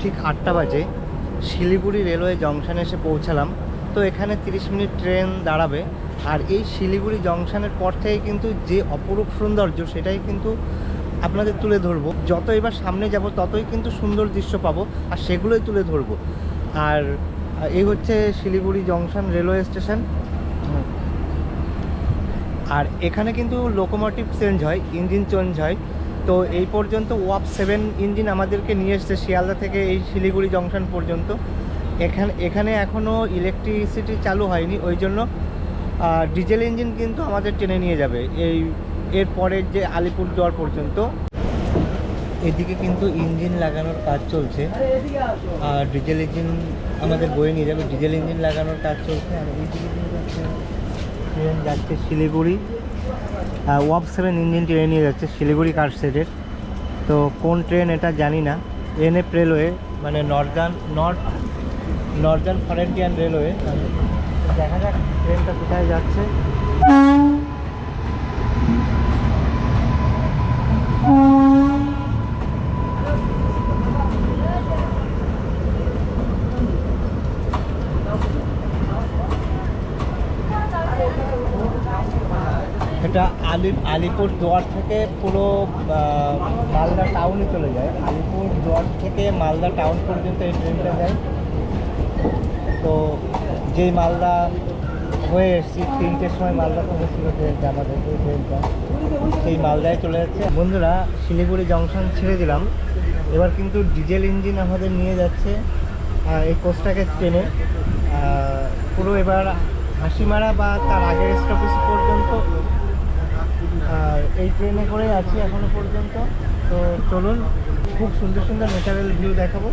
ঠিক আটটা বাজে, শিলিগুড়ি রেলওয়ে জংশনে এসে পৌঁছালাম। তো এখানে 30 মিনিট ট্রেন দাঁড়াবে। আর এই শিলিগুড়ি জংশনের পর থেকে কিন্তু যে অপরূপ সৌন্দর্য, সেটাই কিন্তু আপনাদের তুলে ধরবো। যত এবার সামনে যাব, ততই কিন্তু সুন্দর দৃশ্য পাবো, আর সেগুলোই তুলে ধরবো। আর এই হচ্ছে শিলিগুড়ি জংশন রেলওয়ে স্টেশন। আর এখানে কিন্তু লোকোমোটিভ চেঞ্জ হয়, ইঞ্জিন চেঞ্জ হয়। তো এই পর্যন্ত ওয়াপ সেভেন ইঞ্জিন আমাদেরকে নিয়ে এসছে শিয়ালদা থেকে এই শিলিগুড়ি জংশন পর্যন্ত। এখানে এখানে এখনও ইলেকট্রিসিটি চালু হয়নি, ওই জন্য ডিজেল ইঞ্জিন কিন্তু আমাদের টেনে নিয়ে যাবে। এই এর পরের যে আলিপুরদুয়ার পর্যন্ত, এদিকে কিন্তু ইঞ্জিন লাগানোর কাজ চলছে। আর ডিজেল ইঞ্জিন আমাদের বয়ে নিয়ে যাবে। ডিজেল ইঞ্জিন লাগানোর কাজ চলছে। আর এইদিকে কিন্তু ট্রেন যাচ্ছে শিলিগুড়ি। ওয়াপ সেভেন ইঞ্জিন ট্রেনে নিয়ে যাচ্ছে, শিলিগুড়ি কার সেটের তো কোন ট্রেন এটা জানি না। এনএফ রেলওয়ে মানে northern north northern frontier railway দেখা যাক ট্রেনটা কোথায় যাচ্ছে। এটা আলি আলিপুর দুয়ার থেকে পুরো মালদা টাউনে চলে যায়। আলিপুর দুয়ার থেকে মালদা টাউন পর্যন্ত এই ট্রেনটা যায়। তো যেই মালদা হয়ে এসেছি, তিনটের সময় মালদা পৌঁছেছিল ট্রেনটা আমাদের এই ট্রেনটা সেই মালদায় চলে যাচ্ছে। বন্ধুরা, শিলিগুড়ি জংশন ছেড়ে দিলাম। এবার কিন্তু ডিজেল ইঞ্জিন আমাদের নিয়ে যাচ্ছে এই কোচটাকে ট্রেনে পুরো এবার হাসিমারা বা তার আগের স্টপেজ পর্যন্ত আর এই ট্রেনে করে আছি এখনও পর্যন্ত। তো চলুন, খুব সুন্দর সুন্দর ন্যাচারাল ভিউ দেখাবো।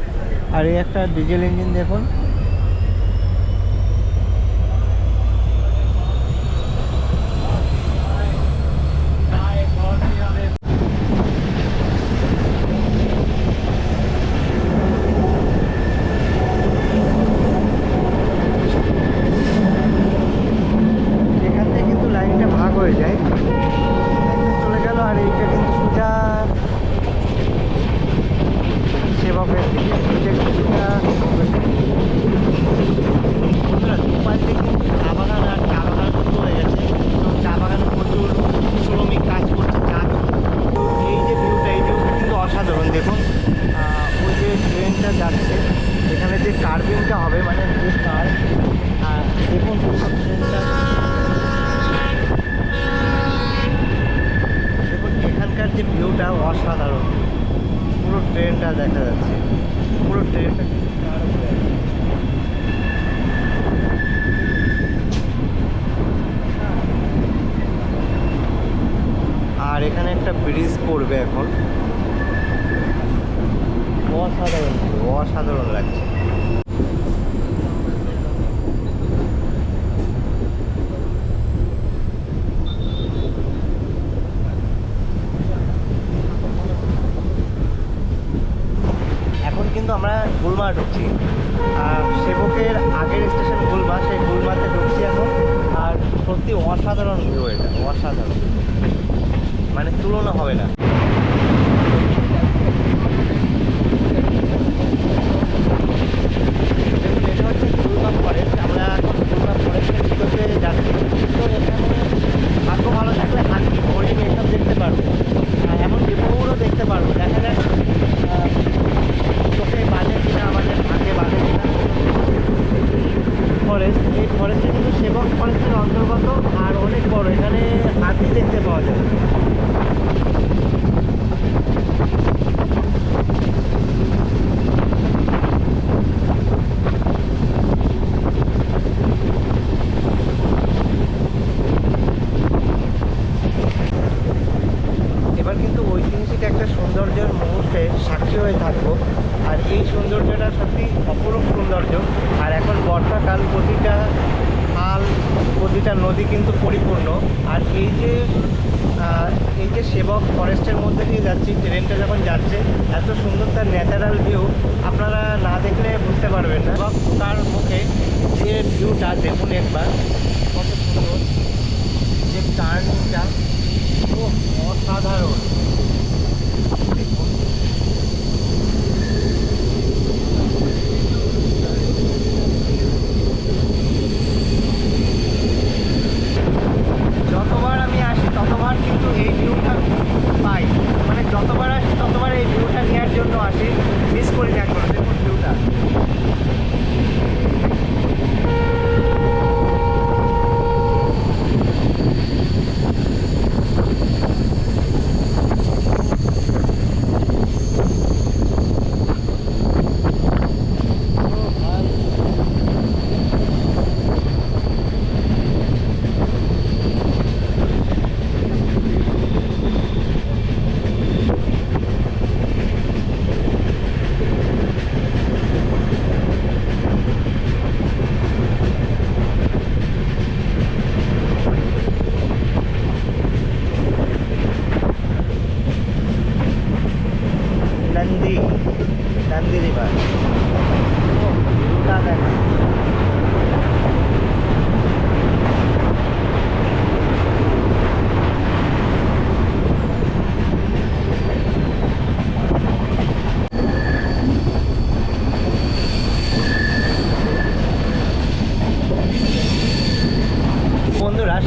আর এই একটা ডিজেল ইঞ্জিন দেখুন এখান থেকে কিন্তু লাইনটা ভাগ হয়ে যায় লাইনটা চলে গেল আর এইটা কিন্তু সোজা সেবকের দিকে এইটা কিন্তু সোজা সেবকের দিকে। বন্ধুরা, দুপাশ দিয়ে কিন্তু চা বাগান আর চা বাগান শুরু হয়ে গেছে তো চা বাগানে প্রচুর শ্রমিক কাজ করছে চা তো এই যে ভিউটা এই ভিউটা কিন্তু অসাধারণ দেখুন আহ, ওই যে ট্রেনটা যাচ্ছে কার্ভিংটা হবে মানে যে দেখুন দেখুন, এখানকার যে ভিউটা অসাধারণ। পুরো ট্রেনটা দেখা যাচ্ছে। পুরো ট্রেনটা। আর এখানে একটা ব্রিজ পড়বে এখন। অসাধারণ। অসাধারণ লাগছে এখন কিন্তু আমরা গুলমা ঢুকছি আর সেবকের আগের স্টেশন গুলমা সেই গুলমাতে ঢুকছি এখন। আর সত্যি অসাধারণ ভিউ এটা, অসাধারণ। মানে তুলনা হবে না দেখুন, এটা হচ্ছে গুলমা ফরেস্ট আমরা এখন গুলমা ফরেস্টের ভিতর দিয়ে যাচ্ছি তো এখানে ভাগ্য ভালো থাকলে হাতি হরিণ এসব দেখতে পারব আর এমনকি ময়ূরও দেখতে পারব দেখা যাক আহ, চোখে বাজে কিনা আমাদের ভাগে বাজে কিনা ফরেস্ট এই ফরেস্টটা কিন্তু সেবক ফরেস্টের অন্তর্গত আর অনেক বড় এখানে হাতি দেখতে পাওয়া যায় এবার কিন্তু ঐতিহাসিক একটা সৌন্দর্যের মুহূর্তে সাক্ষী হয়ে থাকব আর এই সৌন্দর্যটা সত্যি অপরূপ সৌন্দর্য আর এখন বর্ষাকাল প্রতিটা খাল প্রতিটা নদী কিন্তু পরিপূর্ণ আর এই যে আহ, এই যে সেবক ফরেস্টের মধ্যে দিয়ে যাচ্ছি ট্রেনটা যখন যাচ্ছে, এত সুন্দর তার ন্যাচারাল ভিউ আপনারা না দেখলে বুঝতে পারবেন না। এবং তার মুখে যে ভিউটা দেখুন একবার, কত সুন্দর, যে টার্নিংটা খুব অসাধারণ দেখুন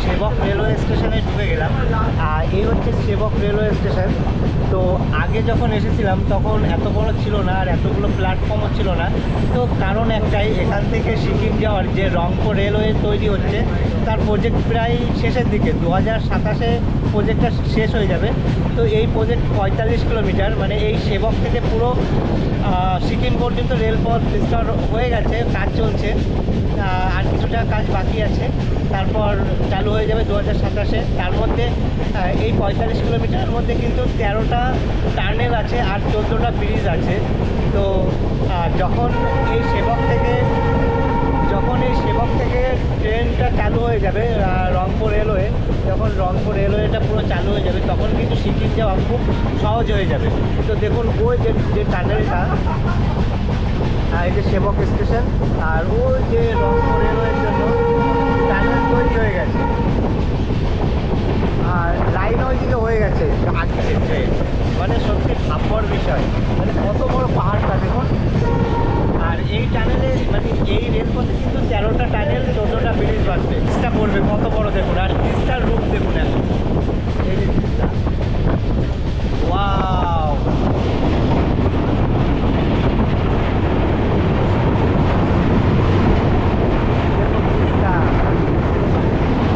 সেবক রেলওয়ে স্টেশনে ঢুকে গেলাম আর এই হচ্ছে সেবক রেলওয়ে স্টেশন তো আগে যখন এসেছিলাম তখন এত বড় ছিল না আর এতগুলো প্ল্যাটফর্মও ছিল না। তো কারণ একটাই, এখান থেকে সিকিম যাওয়ার যে রংপুর রেলওয়ে তৈরি হচ্ছে, তার প্রজেক্ট প্রায় শেষের দিকে, দু হাজার সাতাশে প্রজেক্টটা শেষ হয়ে যাবে। তো এই প্রজেক্ট পঁয়তাল্লিশ কিলোমিটার মানে এই সেবক থেকে পুরো সিকিম পর্যন্ত রেলপথ বিস্তার হয়ে গেছে, কাজ চলছে। আর কিছুটা কাজ বাকি আছে। তারপর চালু হয়ে যাবে দু হাজার সাতাশে। তার মধ্যে এই পঁয়তাল্লিশ কিলোমিটারের মধ্যে কিন্তু তেরোটা টার্নেল আছে আর চোদ্দোটা ব্রিজ আছে। তো যখন এই সেবক থেকে এই সেবক থেকে ট্রেনটা চালু হয়ে যাবে রংপুর রেলওয়ে যখন রংপুর রেলওয়েটা পুরো চালু হয়ে যাবে, তখন কিন্তু সিকিম যাওয়া খুব সহজ হয়ে যাবে। তো দেখুন, ওই যে যে টানেলটা এই যে সেবক স্টেশন আর ওই যে রংপুর রেলওয়ের জন্য টানেল তৈরি হয়ে গেছে আর লাইন ওইদিকে হয়ে গেছে আগের ট্রেন মানে সত্যি ভাববার বিষয় মানে কত বড় পাহাড়টা দেখুন আর এই টানেলে মানে এই রেলপথে কিন্তু তেরোটা টানেল চোদ্দোটা ব্রিজ বাসবে ব্রিজটা পড়বে কত বড় দেখুন আর ব্রিজটার রূপ দেখুন এখন এই যে ব্রিজটা ওয়াও দেখুন ব্রিজটা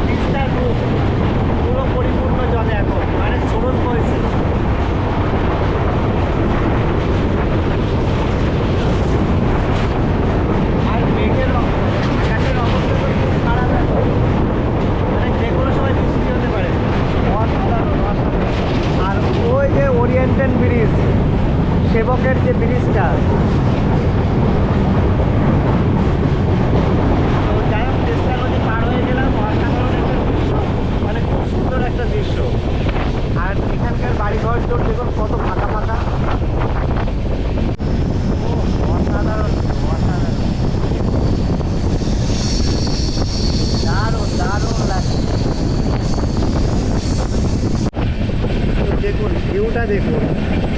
ব্রিজটার রূপ পুরো পরিপূর্ণ জলে এখন মানে স্রোত হয়েছে আর মেঘের অব- আকাশের অবস্থা তো খুব খারাপ এখন মানে যে কোনো সময় বৃষ্টি হতে পারে অসাধারণ অসাধারণ আর ওই যে ওরিয়েন্টাল ব্রিজ সেবকের যে ব্রিজটা তো যাই হোক চেষ্টা নদী পার হয়ে গেলাম অসাধারণ একটা দৃশ্য মানে খুব সুন্দর একটা দৃশ্য আর এখানকার বাড়িঘর তোর দেখুন কত ফাঁকা ফাঁকা ও অসাধারণ অসাধারণ দারুণ দারুণ লাগছে তো দেখুন ভিউটা দেখুন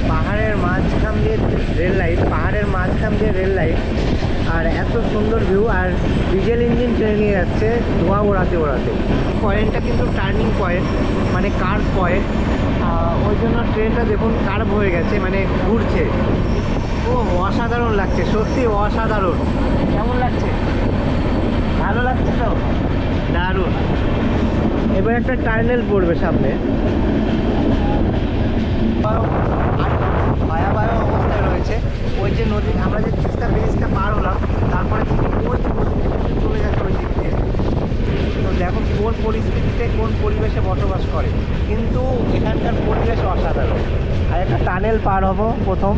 পাহাড়ের মাঝখান দিয়ে রেল লাইন পাহাড়ের মাঝখান দিয়ে রেল লাইন আর এত সুন্দর ভিউ আর ডিজেল ইঞ্জিন ট্রেন নিয়ে যাচ্ছে, ধোঁয়া ওড়াতে ওড়াতে। পয়েন্টটা কিন্তু টার্নিং পয়েন্ট মানে কার্ভ পয়েন্ট ওই জন্য ট্রেনটা দেখুন কার্ভ হয়ে গেছে মানে ঘুরছে। ও অসাধারণ লাগছে, সত্যি অসাধারণ। কেমন লাগছে? ভালো লাগছে তো? দারুণ। এবার একটা টার্নেল পড়বে সামনে। ওই যে নদী, আমরা যে তিস্তা ব্রিজটা পার হলাম, তারপরে ওই চলে যাচ্ছে ওই দিক দিয়ে। তো দেখো কোন পরিস্থিতিতে কোন পরিবেশে বসবাস করে। কিন্তু এখানকার পরিবেশ অসাধারণ। আর একটা টানেল পার হব প্রথম।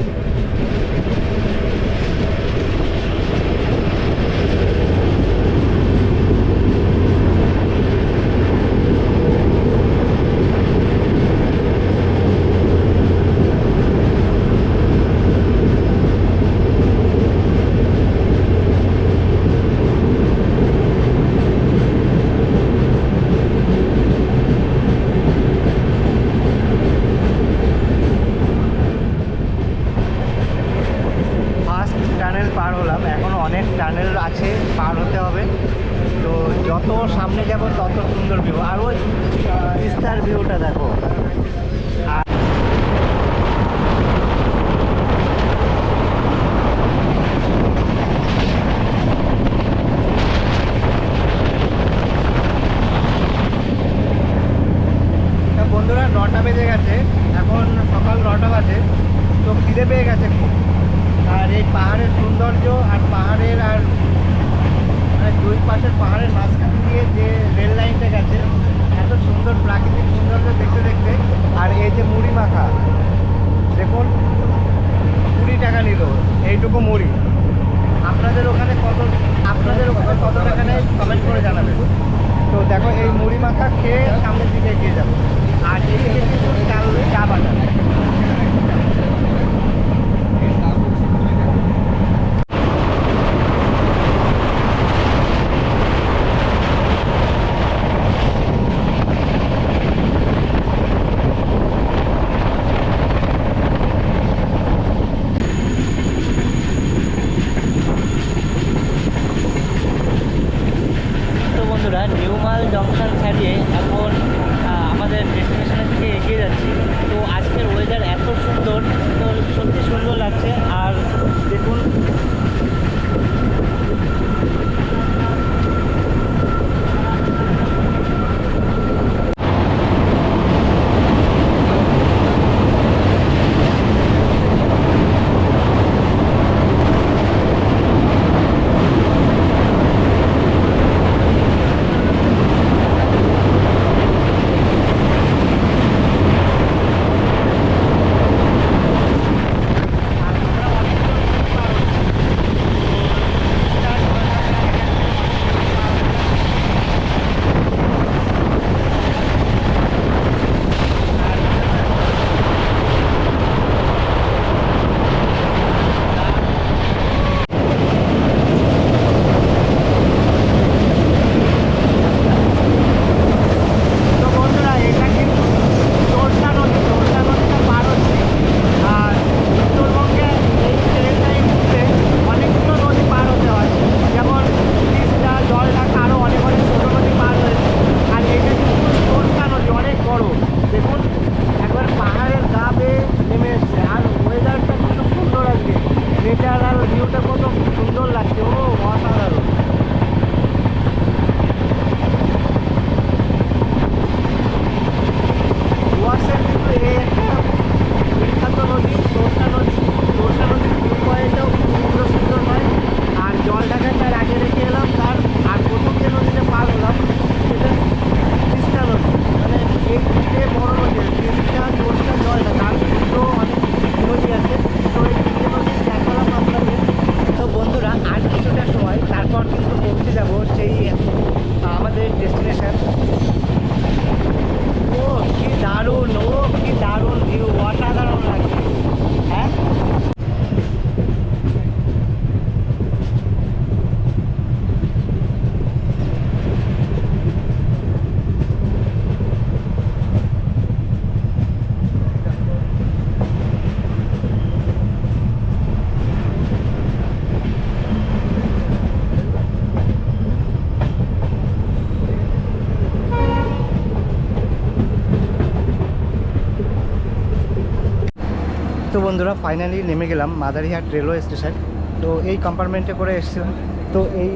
তো বন্ধুরা ফাইনালি নেমে গেলাম মাদারিহাট রেলওয়ে স্টেশন তো এই কম্পার্টমেন্টে করে এসেছিলাম। তো এই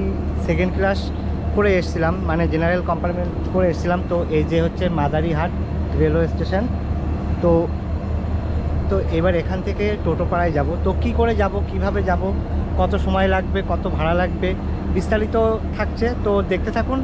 সেকেন্ড ক্লাস করে এসেছিলাম মানে জেনারেল কম্পার্টমেন্ট করে এসেছিলাম। তো এই যে হচ্ছে মাদারিহাট রেলওয়ে স্টেশন তো তো এবার এখান থেকে টোটো পাড়ায় যাব। তো কি করে যাব, কীভাবে যাব, কত সময় লাগবে, কত ভাড়া লাগবে, বিস্তারিত থাকছে। তো দেখতে থাকুন।